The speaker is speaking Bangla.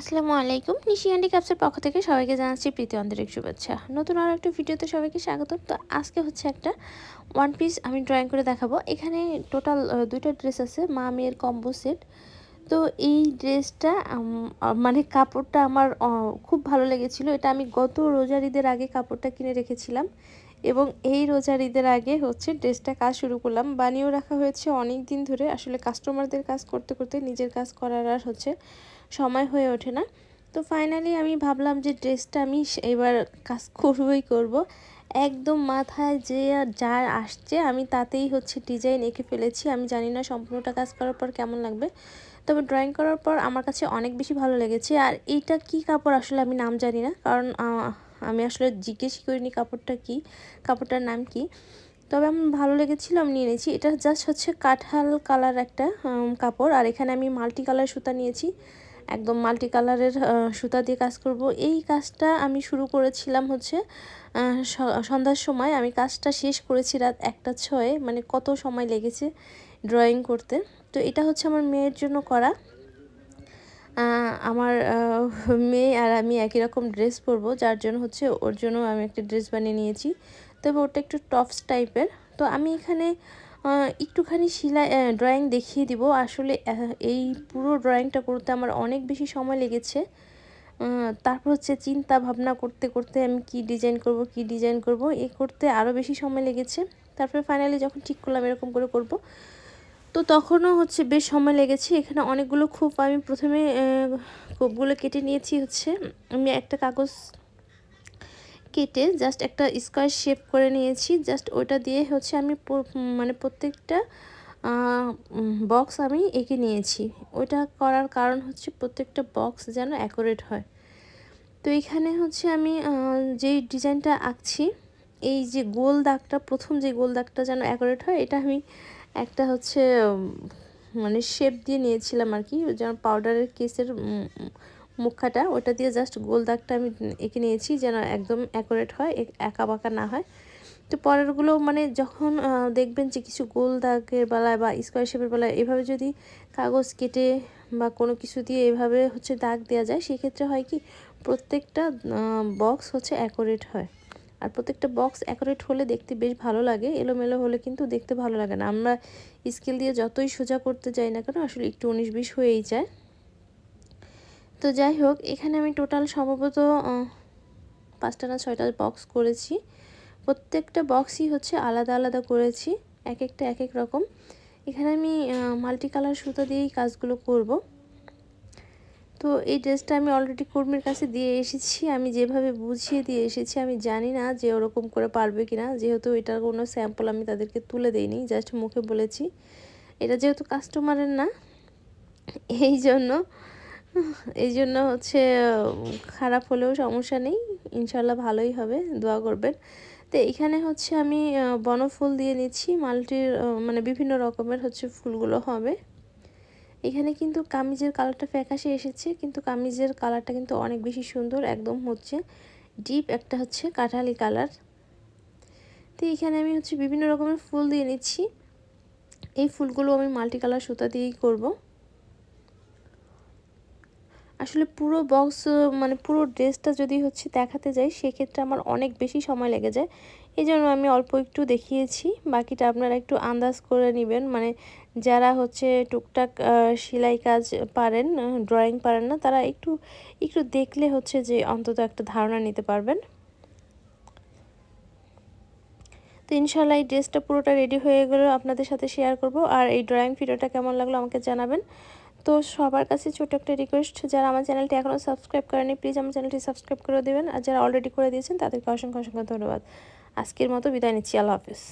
আসসালামু আলাইকুম। নিশি অ্যান্ডি ক্যাপসের পক্ষ থেকে সবাইকে জানাচ্ছি প্রীতি আন্তরিক শুভেচ্ছা। নতুন আরও একটা ভিডিওতে সবাইকে স্বাগতম। তো আজকে হচ্ছে একটা ওয়ান পিস আমি ড্রয়িং করে দেখাবো। এখানে টোটাল দুইটা ড্রেস আছে, মা মেয়ের কম্বো সেট তো এই ড্রেসটা মানে কাপড়টা আমার খুব ভালো লেগেছিল। এটা আমি গত রোজার ঈদের আগে কাপড়টা কিনে রেখেছিলাম। এবং এই রোজার ঈদের আগে হচ্ছে ড্রেসটা কাজ শুরু করলাম। বানিয়েও রাখা হয়েছে অনেক দিন ধরে। আসলে কাস্টমারদের কাজ করতে করতে নিজের কাজ করার আর হচ্ছে সময় হয়ে ওঠে না। তো ফাইনালি আমি ভাবলাম যে ড্রেসটা আমি এবার কাজ করবই করব। একদম মাথায় যে যা আসছে আমি তাতেই হচ্ছে ডিজাইন এঁকে ফেলেছি। আমি জানি না সম্পূর্ণটা কাজ করার পর কেমন লাগবে। তবে ড্রয়িং করার পর আমার কাছে অনেক বেশি ভালো লেগেছে। আর এইটা কি কাপড় আসলে আমি নাম জানি না। কারণ আমি আসলে জিজ্ঞেসই করিনি কাপড়টা কি, কাপড়টার নাম কি। তবে আমার ভালো লেগেছিল, আমি নিয়ে নিয়েছি। এটা জাস্ট হচ্ছে কাঠাল কালার একটা কাপড়। আর এখানে আমি মাল্টি কালার সুতা নিয়েছি। একদম মাল্টি কালারের সুতা দিয়ে কাজ করব। এই কাজটা আমি শুরু করেছিলাম হচ্ছে সন্ধ্যার সময়। আমি কাজটা শেষ করেছি রাত একটা ছয়ে মানে কত সময় লেগেছে ড্রয়িং করতে। তো এটা হচ্ছে আমার মেয়ের জন্য করা। আমার মেয়ে আর আমি একই রকম ড্রেস পরবো, যার জন্য হচ্ছে ওর জন্য আমি একটা ড্রেস বানিয়ে নিয়েছি। তবে ওটা একটু টপস টাইপের তো আমি এখানে একটুখানি সিলাই ড্রয়িং দেখিয়ে দিব। আসলে এই পুরো ড্রয়িংটা করতে আমার অনেক বেশি সময় লেগেছে। তারপর হচ্ছে চিন্তা ভাবনা করতে করতে আমি কি ডিজাইন করব, কি ডিজাইন করব, এ করতে আরও বেশি সময় লেগেছে। তারপরে ফাইনালি যখন ঠিক করলাম এরকম করে করব তো তখনও হচ্ছে বেশ সময় লেগেছে। এখানে অনেকগুলো খুব আমি প্রথমে কোপগুলো কেটে নিয়েছি হচ্ছে। আমি একটা কাগজ কেটে জাস্ট একটা স্কোয়ার শেপ করে নিয়েছি। জাস্ট ওটা দিয়ে হচ্ছে আমি মানে প্রত্যেকটা বক্স আমি এঁকে নিয়েছি। ওইটা করার কারণ হচ্ছে প্রত্যেকটা বক্স যেন অ্যাকোরেট হয়। তো এখানে হচ্ছে আমি যেই ডিজাইনটা আঁকছি এই যে গোল দাগটা, প্রথম যে গোল দাগটা যেন অ্যাকোরেট হয়, এটা আমি একটা হচ্ছে মানে শেপ দিয়ে নিয়েছিলাম আর কি যেন পাউডারের কেসের মুখাটা, ওটা দিয়ে জাস্ট গোল দাগটা আমি এঁকে নিয়েছি যেন একদম অ্যাকোরেট হয় একা বাঁকা না হয়। তো পরেরগুলো মানে যখন দেখবেন যে কিছু গোল দাগের বেলায় বা স্কোয়ার শেপের বেলায় এভাবে যদি কাগজ কেটে বা কোনো কিছু দিয়ে এভাবে হচ্ছে দাগ দেওয়া যায়, সেক্ষেত্রে হয় কি, প্রত্যেকটা বক্স হচ্ছে অ্যাকোরেট হয়। আর প্রত্যেকটা বক্স অ্যাকোরেট হলে দেখতে বেশ ভালো লাগে। এলোমেলো হলে কিন্তু দেখতে ভালো লাগে না। আমরা স্কেল দিয়ে যতই সোজা করতে যাই না কেন, আসলে একটু উনিশ বিশ হয়েই যায়। তো যাই হোক, এখানে আমি টোটাল সম্ভবত পাঁচটা না ছয়টা বক্স করেছি। প্রত্যেকটা বক্সই হচ্ছে আলাদা আলাদা করেছি, এক একটা এক এক রকম। এখানে আমি মাল্টি কালার সুতো দিয়েই কাজগুলো করব। তো এই ড্রেসটা আমি অলরেডি কর্মীর কাছে দিয়ে এসেছি, আমি যেভাবে বুঝিয়ে দিয়ে এসেছি আমি জানি না যে ওরকম করে পারবে কি না যেহেতু এটার কোনো স্যাম্পল আমি তাদেরকে তুলে দিইনি জাস্ট মুখে বলেছি। এটা যেহেতু কাস্টমারের না, এই জন্য এই জন্য হচ্ছে খারাপ হলেও সমস্যা নেই ইনশাল্লাহ ভালোই হবে, দোয়া করবেন। তো এখানে হচ্ছে আমি বনফুল দিয়ে নিচ্ছি, মাল্টির মানে বিভিন্ন রকমের হচ্ছে ফুলগুলো হবে। এখানে কিন্তু কামিজের কালারটা ফ্যাকাশে এসেছে, কিন্তু কামিজের কালারটা কিন্তু অনেক বেশি সুন্দর, একদম হচ্ছে ডিপ একটা হচ্ছে কাঠালি কালার তো এখানে আমি হচ্ছে বিভিন্ন রকমের ফুল দিয়ে নিচ্ছি। এই ফুলগুলো আমি মাল্টি কালার সুতা দিয়েই করব। আসলে পুরো বক্স মানে পুরো ড্রেসটা যদি হচ্ছে দেখাতে যাই, সেক্ষেত্রে আমার অনেক বেশি সময় লেগে যায়। এই জন্য আমি অল্প একটু দেখিয়েছি, বাকিটা আপনারা একটু আন্দাজ করে নেবেন। মানে যারা হচ্ছে টুকটাক সেলাই কাজ পারেন ড্রয়িং পারেন না, তারা একটু একটু দেখলে হচ্ছে যে অন্তত একটা ধারণা নিতে পারবেন। তো ইনশাল্লাহ এই ড্রেসটা পুরোটা রেডি হয়ে গেলে, আপনাদের সাথে শেয়ার করব। আর এই ড্রয়িং ভিডিওটা কেমন লাগল আমাকে জানাবেন। তো সবার কাছে ছোটো একটা রিকোয়েস্ট যারা আমার চ্যানেলটি এখনও সাবস্ক্রাইব করেনি প্লিজ আমার চ্যানেলটি সাবস্ক্রাইব করে দেবেন। আর যারা অলরেডি করে দিয়েছেন, তাদেরকে অসংখ্য অসংখ্য ধন্যবাদ। আজকের মতো বিদায় নিচ্ছি, আল্লাহ হাফিজ।